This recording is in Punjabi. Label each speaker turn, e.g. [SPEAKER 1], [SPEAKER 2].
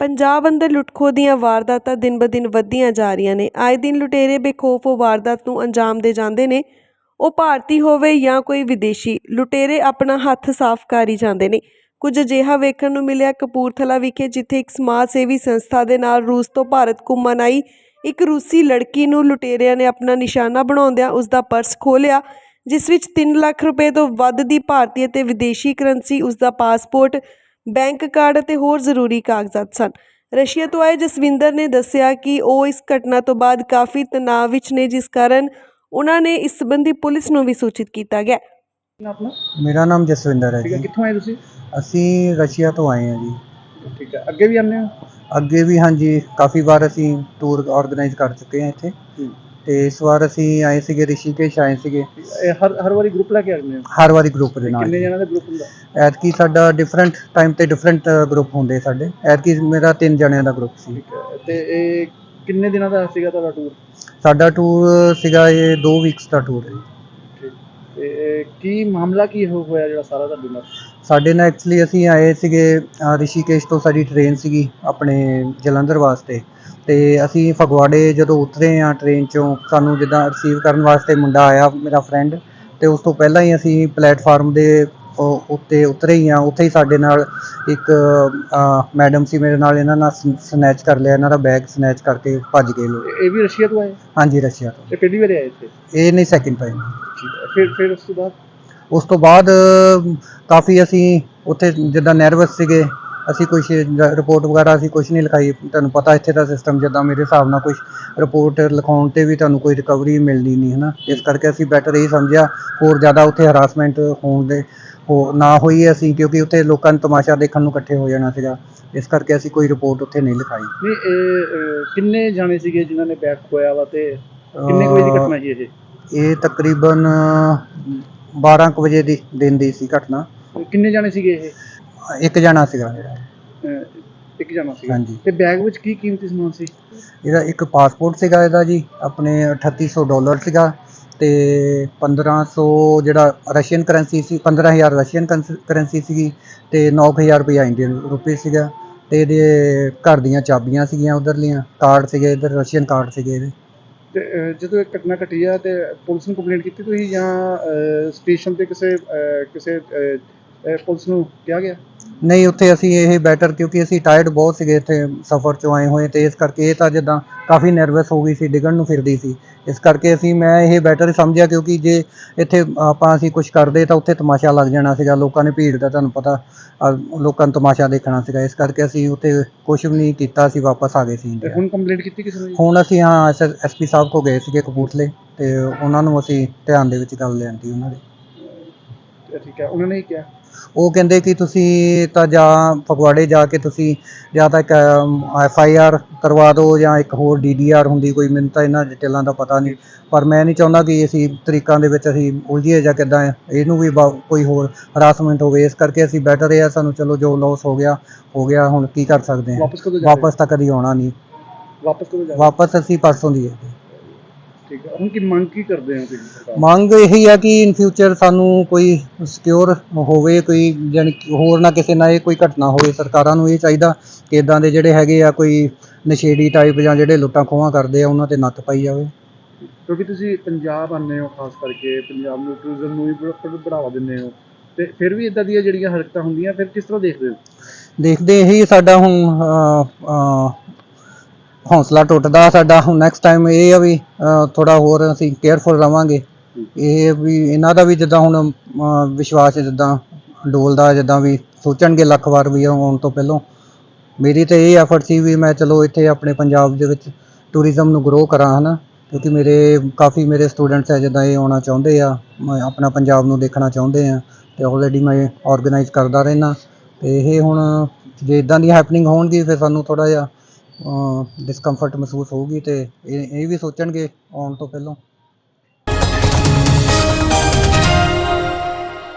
[SPEAKER 1] ਪੰਜਾਬ ਅੰਦਰ ਲੁੱਟਖੋ ਦੀਆਂ ਵਾਰਦਾਤਾਂ ਦਿਨ-ਬ-ਦਿਨ ਵੱਧਦੀਆਂ ਜਾ ਰਹੀਆਂ ਨੇ। ਆਏ ਦਿਨ ਲੁਟੇਰੇ ਬੇਖੌਫ ਉਹ ਵਾਰਦਾਤ ਨੂੰ ਅੰਜਾਮ ਦੇ ਜਾਂਦੇ ਨੇ। ਉਹ ਭਾਰਤੀ ਹੋਵੇ ਜਾਂ ਕੋਈ ਵਿਦੇਸ਼ੀ, ਲੁਟੇਰੇ ਆਪਣਾ ਹੱਥ ਸਾਫ਼ ਕਰ ਹੀ ਜਾਂਦੇ ਨੇ। ਕੁਝ ਅਜਿਹਾ ਵੇਖਣ ਨੂੰ ਮਿਲਿਆ ਕਪੂਰਥਲਾ ਵਿਖੇ, ਜਿੱਥੇ ਇੱਕ ਸਮਾਜ ਸੇਵੀ ਸੰਸਥਾ ਦੇ ਨਾਲ ਰੂਸ ਤੋਂ ਭਾਰਤ ਘੁੰਮਣ ਆਈ। ਇੱਕ ਰੂਸੀ ਲੜਕੀ ਨੂੰ ਲੁਟੇਰਿਆਂ ਨੇ ਆਪਣਾ ਨਿਸ਼ਾਨਾ ਬਣਾਉਂਦਿਆਂ ਉਸ ਦਾ ਪਰਸ ਖੋਲ੍ਹਿਆ, ਜਿਸ ਵਿੱਚ 3 ਲੱਖ ਰੁਪਏ ਤੋਂ ਵੱਧ ਦੀ ਭਾਰਤੀ ਅਤੇ ਵਿਦੇਸ਼ੀ ਕਰੰਸੀ, ਉਸ ਦਾ ਪਾਸਪੋਰਟ ਬੈਂਕ ਕਾਰਡ ਅਤੇ ਹੋਰ ਜ਼ਰੂਰੀ ਕਾਗਜ਼ਾਤ ਸਨ। ਰਸ਼ੀਆ ਤੋਂ ਆਏ ਜਸਵਿੰਦਰ ਨੇ ਦੱਸਿਆ ਕਿ ਉਹ ਇਸ ਘਟਨਾ ਤੋਂ ਬਾਅਦ ਕਾਫੀ ਤਣਾਅ ਵਿੱਚ ਨੇ ਜਿਸ ਕਾਰਨ ਉਹਨਾਂ ਨੇ ਇਸ ਸੰਬੰਧੀ ਪੁਲਿਸ ਨੂੰ ਵੀ ਸੂਚਿਤ ਕੀਤਾ ਗਿਆ।
[SPEAKER 2] ਆਪਣਾ
[SPEAKER 3] ਮੇਰਾ ਨਾਮ ਜਸਵਿੰਦਰ ਹੈ
[SPEAKER 2] ਠੀਕ ਹੈ
[SPEAKER 3] ਜੀ।
[SPEAKER 2] ਕਿੱਥੋਂ ਆਏ ਤੁਸੀਂ?
[SPEAKER 3] ਅਸੀਂ ਰਸ਼ੀਆ ਤੋਂ ਆਏ ਹਾਂ ਜੀ।
[SPEAKER 2] ਠੀਕ ਹੈ ਅੱਗੇ ਵੀ ਆਉਂਦੇ ਹੋ?
[SPEAKER 3] ਅੱਗੇ ਵੀ ਹਾਂਜੀ ਕਾਫੀ ਵਾਰ ਅਸੀਂ ਟੂਰ ਆਰਗੇਨਾਈਜ਼ ਕਰ ਚੁੱਕੇ ਹਾਂ ਇੱਥੇ। ਤੇ ਇਸ ਵਾਰ ਅਸੀਂ ਆਏ ਸੀਗੇ ਰਿਸ਼ੀਕੇਸ਼ ਆਏ ਸੀਗੇ।
[SPEAKER 2] ਇਹ ਹਰ ਹਰ ਵਾਰੀ ਗਰੁੱਪ ਲੈ ਕੇ ਆਉਂਦੇ ਹੋ?
[SPEAKER 3] ਹਰ ਵਾਰੀ ਗਰੁੱਪ ਦੇ ਨਾਲ।
[SPEAKER 2] ਕਿੰਨੇ ਜਣਾਂ ਦਾ ਗਰੁੱਪ ਹੁੰਦਾ?
[SPEAKER 3] ਐਤਕੀ ਸਾਡਾ ਡਿਫਰੈਂਟ ਟਾਈਮ ਤੇ ਡਿਫਰੈਂਟ ਗਰੁੱਪ ਹੁੰਦੇ ਸਾਡੇ। ਐਤਕੀ ਮੇਰਾ ਤਿੰਨ ਜਣਿਆਂ ਦਾ ਗਰੁੱਪ ਸੀ।
[SPEAKER 2] ਠੀਕ ਹੈ। ਤੇ ਇਹ ਕਿੰਨੇ ਦਿਨਾਂ ਦਾ ਸੀਗਾ ਤੁਹਾਡਾ ਟੂਰ
[SPEAKER 3] ਸਾਡਾ ਟੂਰ ਸੀਗਾ ਇਹ 2 ਵੀਕਸ ਦਾ ਟੂਰ ਹੈ।
[SPEAKER 2] ਤੇ ਇਹ ਕੀ ਮਾਮਲਾ ਕੀ ਹੋ- ਹੋਇਆ ਜਿਹੜਾ ਸਾਰਾ ਤੁਹਾਡੇ ਨਾਲ?
[SPEAKER 3] ਸਾਡੇ ਨਾਲ ਐਕਚੁਅਲੀ ਅਸੀਂ ਆਏ ਸੀਗੇ ਰਿਸ਼ੀਕੇਸ਼ ਤੋਂ ਸਾਡੀ ਟ੍ਰੇਨ ਸੀਗੀ ਆਪਣੇ ਜਲੰਧਰ ਵਾਸਤੇ। ਤੇ ਅਸੀਂ ਫਗਵਾੜੇ ਜਦੋਂ ਉਤਰੇ ਆ ਟ੍ਰੇਨ ਚੋਂ ਸਾਨੂੰ ਜਿੱਦਾਂ ਰਿਸੀਵ ਕਰਨ ਵਾਸਤੇ ਮੁੰਡਾ ਆਇਆ ਮੇਰਾ ਫਰੈਂਡ ਤੇ ਉਸ ਤੋਂ ਪਹਿਲਾਂ ਹੀ ਅਸੀਂ ਪਲੇਟਫਾਰਮ ਦੇ ਉੱਤੇ ਉਤਰੇ ਹੀ ਆ ਉੱਥੇ ਹੀ ਸਾਡੇ ਨਾਲ ਇੱਕ ਮੈਡਮ ਸੀ ਮੇਰੇ ਨਾਲ ਇਹਨਾਂ ਨਾਲ ਸਨੈਚ ਕਰ ਲਿਆ ਇਹਨਾਂ ਦਾ ਬੈਗ ਸਨੈਚ ਕਰਕੇ ਭੱਜ ਗਏ ਲੋਕ।
[SPEAKER 2] ਇਹ- ਵੀ ਰਸ਼ੀਆ ਤੋਂ ਆਏ?
[SPEAKER 3] ਹਾਂਜੀ ਰਸ਼ੀਆ ਤੋਂ।
[SPEAKER 2] ਇਹ ਪਹਿਲੀ ਵਾਰ ਆਏ ਇੱਥੇ?
[SPEAKER 3] ਇਹ ਨਹੀਂ ਸੈਕਿੰਡ ਟਾਈਮ
[SPEAKER 2] ਫਿਰ ਫਿਰ ਉਸ ਤੋਂ ਬਾਅਦ?
[SPEAKER 3] ਉਸ ਤੋਂ ਬਾਅਦ ਕਾਫੀ ਅਸੀਂ ਉੱਥੇ ਜਿੱਦਾਂ ਨਰਵਸ ਸੀਗੇ ਅਸੀਂ ਕੁਝ ਰਿਪੋਰਟ ਵਗੈਰਾ ਅਸੀਂ ਕੁਝ ਨਹੀਂ ਲਿਖਾਈ ਤੁਹਾਨੂੰ ਪਤਾ ਇੱਥੇ ਦਾ ਸਿਸਟਮ ਜਿੱਦਾਂ ਮੇਰੇ ਹਿਸਾਬ ਨਾਲ ਕੁਝ ਰਿਪੋਰਟ ਲਿਖਾਉਣ ਤੇ ਵੀ ਤੁਹਾਨੂੰ ਕੋਈ ਰਿਕਵਰੀ ਮਿਲਦੀ ਨਹੀਂ ਹੈ ਨਾ ਇਸ ਕਰਕੇ ਅਸੀਂ ਬੈਟਰ ਇਹ ਸਮਝਿਆ ਹੋਰ ਜ਼ਿਆਦਾ ਉੱਥੇ ਹਰਾਸਮੈਂਟ ਹੋਣ ਦੇ ਹੋ ਨਾ ਹੋਈ ਅਸੀਂ ਕਿਉਂਕਿ ਉੱਥੇ ਲੋਕਾਂ ਨੂੰ ਤਮਾਸ਼ਾ ਦੇਖਣ ਨੂੰ ਇਕੱਠੇ ਹੋ ਜਾਣਾ ਸੀਗਾ। ਇਸ ਕਰਕੇ ਅਸੀਂ ਕੋਈ ਰਿਪੋਰਟ ਉੱਥੇ ਨਹੀਂ ਲਿਖਾਈ।
[SPEAKER 2] ਨਹੀਂ ਇਹ ਕਿੰਨੇ ਜਾਣੇ ਸੀਗੇ ਜਿਨ੍ਹਾਂ ਨੇ ਬੈਗ ਖੋਇਆ ਵਾ ਤੇ ਕਿੰਨੇ ਕੁ ਵਜੇ ਦੀ ਘਟਨਾ ਇਹ?
[SPEAKER 3] ਇਹ ਤਕਰੀਬਨ 12 ਕੁ ਵਜੇ ਦੀ ਦਿਨ ਦੀ ਸੀ ਘਟਨਾ।
[SPEAKER 2] ਕਿੰਨੇ ਜਾਣੇ ਸੀਗੇ ਇਹ?
[SPEAKER 3] ਇੱਕ ਜਣਾ ਸੀਗਾ।
[SPEAKER 2] ਅਹ, ਇੱਕ ਜਾਣਾ ਸੀਗਾ।
[SPEAKER 3] ਹਾਂਜੀ।
[SPEAKER 2] ਤੇ ਬੈਗ ਵਿੱਚ ਕੀ ਕੀਮਤੀ ਸਮਾਨ ਸੀ?
[SPEAKER 3] ਇਹਦਾ ਇੱਕ ਪਾਸਪੋਰਟ ਸੀਗਾ ਇਹਦਾ ਜੀ ਆਪਣੇ 3800 ਡਾਲਰ ਸੀਗਾ ਤੇ 1500 ਜਿਹੜਾ ਰਸ਼ੀਅਨ ਕਰੰਸੀ ਸੀ 15000 ਰਸ਼ੀਅਨ ਕਰੰਸੀ ਸੀਗੀ ਤੇ 9000 ਰੁਪਇਆ ਇੰਡੀਅਨ ਰੁਪਏ ਸੀਗਾ ਤੇ ਇਹਦੇ ਘਰ ਦੀਆਂ ਚਾਬੀਆਂ ਸੀਗੀਆਂ ਉਧਰਲੀਆਂ ਕਾਰਡ ਸੀਗੇ ਇਧਰ ਰਸ਼ੀਅਨ ਕਾਰਡ ਸੀਗੇ ਇਹਦੇ।
[SPEAKER 2] ਤੇ ਅਹ, ਜਦੋਂ ਇਹ ਘਟਨਾ ਘਟੀ ਆ ਤੇ ਪੁਲਿਸ ਨੂੰ ਕੰਪਲੇਂਟ ਕੀਤੀ ਤੁਸੀਂ ਜਾਂ ਸਟੇਸ਼ਨ ਤੇ ਕਿਸੇ ਅਹ, ਕਿਸੇ ਅਹ, ਅਹ, ਪੁਲਿਸ ਨੂੰ ਕਿਹਾ ਗਿਆ?
[SPEAKER 3] ਨਹੀਂ ਉੱਥੇ ਅਸੀਂ ਇਹ ਬੈਟਰ ਕਿਉਂਕਿ ਅਸੀਂ ਟਾਇਰਡ ਬਹੁਤ ਸੀਗੇ ਇੱਥੇ ਸਫ਼ਰ ਚੋਂ ਆਏ ਹੋਏ ਤੇ ਇਸ ਕਰਕੇ ਇਹ ਤਾਂ ਜਿੱਦਾਂ ਕਾਫੀ ਨਰਵਸ ਹੋ ਗਈ ਸੀ ਡਿੱਗਣ ਨੂੰ ਫਿਰਦੀ ਸੀ। ਇਸ ਕਰਕੇ ਅਸੀਂ ਮੈਂ ਇਹ ਬੈਟਰ ਸਮਝਿਆ ਕਿਉਂਕਿ ਜੇ ਇੱਥੇ ਆਪਾਂ ਅਸੀਂ ਕੁਝ ਕਰਦੇ ਤਾਂ ਉੱਥੇ ਤਮਾਸ਼ਾ ਲੱਗ ਜਾਣਾ ਸੀਗਾ ਲੋਕਾਂ ਨੇ ਭੀੜ ਦਾ ਤੁਹਾਨੂੰ ਪਤਾ ਲੋਕਾਂ ਨੂੰ ਤਮਾਸ਼ਾ ਦੇਖਣਾ ਸੀਗਾ। ਇਸ ਕਰਕੇ ਅਸੀਂ ਉੱਥੇ ਕੁਝ ਵੀ ਨਹੀਂ ਕੀਤਾ ਅਸੀਂ ਵਾਪਸ ਆ ਗਏ ਸੀ ਇੰਡੀਆ
[SPEAKER 2] ਹੁਣ ਕੰਪਲੇਂਟ ਕੀਤੀ ਕਿਸੇ ਨੂੰ?
[SPEAKER 3] ਹੁਣ ਅਸੀਂ ਹਾਂ ਐਸਪੀ ਸਾਹਿਬ ਕੋ ਗਏ ਸੀਗੇ ਕਪੂਰਥਲੇ ਤੇ ਉਹਨਾਂ ਨੂੰ ਅਸੀਂ ਧਿਆਨ ਦੇ ਵਿੱਚ ਗੱਲ ਲਿਆਂਦੀ ਉਹਨਾਂ ਦੇ।
[SPEAKER 2] ਠੀਕ ਹੈ ਉਹਨਾਂ ਨੇ ਕੀ ਕਿਹਾ।
[SPEAKER 3] ਉਹ ਕਹਿੰਦੇ ਕਿ ਤੁਸੀਂ ਤਾਂ ਜਾਂ ਫਗਵਾੜੇ ਜਾ ਕੇ ਤੁਸੀਂ ਜਾਂ ਤਾਂ ਇੱਕ ਐਫ ਆਈ ਆਰ ਕਰਵਾ ਦਿਓ ਜਾਂ ਇੱਕ ਹੋਰ ਡੀ ਡੀ ਆਰ ਹੁੰਦੀ ਕੋਈ ਮੈਨੂੰ ਤਾਂ ਇਹਨਾਂ ਡਿਟੇਲਾਂ ਦਾ ਪਤਾ ਨਹੀਂ। ਪਰ ਮੈਂ ਨਹੀਂ ਚਾਹੁੰਦਾ ਕਿ ਅਸੀਂ ਤਰੀਕਾਂ ਦੇ ਵਿੱਚ ਅਸੀਂ ਉਲਝੀਏ ਜਾਂ ਕਿੱਦਾਂ ਇਹਨੂੰ ਵੀ ਕੋਈ ਹੋਰ ਹਰਾਸਮੈਂਟ ਹੋਵੇ ਇਸ ਕਰਕੇ ਅਸੀਂ ਬੈਟਰ ਆ ਸਾਨੂੰ ਚਲੋ ਜੋ ਲਾਸ ਹੋ ਗਿਆ ਹੋ ਗਿਆ ਹੁਣ ਕੀ ਕਰ ਸਕਦੇ ਹਾਂ
[SPEAKER 2] ਵਾਪਸ
[SPEAKER 3] ਤਾਂ ਕਦੀ ਆਉਣਾ ਨਹੀਂ।
[SPEAKER 2] ਵਾਪਸ ਕਦੋਂ
[SPEAKER 3] ਵਾਪਸ ਅਸੀਂ ਪਰਸੋਂ ਦੀ ਹੈ
[SPEAKER 2] ਠੀਕ ਹੈ। ਹੁਣ ਕੀ ਮੰਗ ਕੀ ਕਰਦੇ ਹੋ ਤੁਸੀਂ ਸਰਕਾਰ
[SPEAKER 3] ਮੰਗ ਇਹੀ ਹੈ ਕਿ ਇਨ ਫਿਊਚਰ ਸਾਨੂੰ ਕੋਈ ਸਿਕਿਉਰ ਹੋਵੇ ਕੋਈ ਜਾਣੀ ਕਿ ਹੋਰ ਨਾ ਕਿਸੇ ਨਾਲ ਇਹ ਕੋਈ ਘਟਨਾ ਹੋਵੇ ਸਰਕਾਰਾਂ ਨੂੰ ਇਹ ਚਾਹੀਦਾ ਕਿ ਇਦਾਂ ਦੇ ਜਿਹੜੇ ਹੈਗੇ ਆ ਕੋਈ ਨਸ਼ੇੜੀ ਟਾਈਪ ਜਾਂ ਜਿਹੜੇ ਲੁੱਟਾਂ ਖੋਹਾਂ ਕਰਦੇ ਆ ਉਹਨਾਂ ਤੇ ਨੱਥ ਪਾਈ ਜਾਵੇ।
[SPEAKER 2] ਕਿਉਂਕਿ ਤੁਸੀਂ ਪੰਜਾਬ ਆਉਂਦੇ ਹੋ ਖਾਸ ਕਰਕੇ ਪੰਜਾਬ ਨੂੰ ਟੂਰਿਜ਼ਮ ਨੂੰ ਵੀ ਬੜਾ ਬੜਾਵਾ ਦਿੰਦੇ ਹੋ। ਤੇ ਫਿਰ ਵੀ ਇਦਾਂ ਦੀਆਂ ਜਿਹੜੀਆਂ ਹਰਕਤਾਂ ਹੁੰਦੀਆਂ ਫਿਰ ਕਿਸ ਤਰ੍ਹਾਂ ਦੇਖਦੇ ਹੋ?
[SPEAKER 3] ਦੇਖਦੇ ਇਹੀ ਸਾਡਾ ਹੁਣ ਅਹ, ਹੌਸਲਾ ਟੁੱਟਦਾ ਸਾਡਾ। ਹੁਣ ਨੈਕਸਟ ਟਾਈਮ ਇਹ ਆ ਵੀ ਥੋੜਾ ਹੋਰ ਅਸੀਂ ਕੇਅਰਫੁਲ ਰਵਾਂਗੇ। ਇਹ ਵੀ ਇਹਨਾਂ ਦਾ ਵੀ ਜਿੱਦਾਂ ਹੁਣ ਵਿਸ਼ਵਾਸ ਜਿੱਦਾਂ ਡੋਲਦਾ ਜਿੱਦਾਂ ਵੀ ਸੋਚਣਗੇ ਲੱਖ ਵਾਰ ਵੀ ਆਉਣ ਤੋਂ ਪਹਿਲਾਂ। ਮੇਰੀ ਤੇ ਇਹ ਐਫਰਟ ਸੀ ਵੀ ਮੈਂ ਚਲੋ ਇੱਥੇ ਆਪਣੇ ਪੰਜਾਬ ਦੇ ਵਿੱਚ ਟੂਰਿਜ਼ਮ ਨੂੰ ਗਰੋ ਕਰਾਂ ਹਨਾ। ਕਿਉਂਕਿ ਮੇਰੇ ਕਾਫੀ ਮੇਰੇ ਸਟੂਡੈਂਟਸ ਹੈ ਜਿੱਦਾਂ ਇਹ ਆਉਣਾ ਚਾਹੁੰਦੇ ਆ ਮੈਂ ਆਪਣਾ ਪੰਜਾਬ ਨੂੰ ਦੇਖਣਾ ਚਾਹੁੰਦੇ ਆ ਤੇ ਆਲਰੇਡੀ ਮੈਂ ਆਰਗੇਨਾਈਜ਼ ਕਰਦਾ ਰਹਿਣਾ ਤੇ ਇਹ ਹੁਣ ਜੇ ਇਦਾਂ ਦੀ ਹੈਪਨਿੰਗ ਹੋਣਗੀ ਫਿਰ ਸਾਨੂੰ ਥੋੜਾ ਜਿਹਾ ਡਿਸਕੰਫਰਟ ਮਹਿਸੂਸ ਹੋਊਗੀ ਤੇ ਇਹ ਇਹ ਵੀ ਸੋਚਣਗੇ ਆਉਣ ਤੋਂ ਪਹਿਲਾਂ।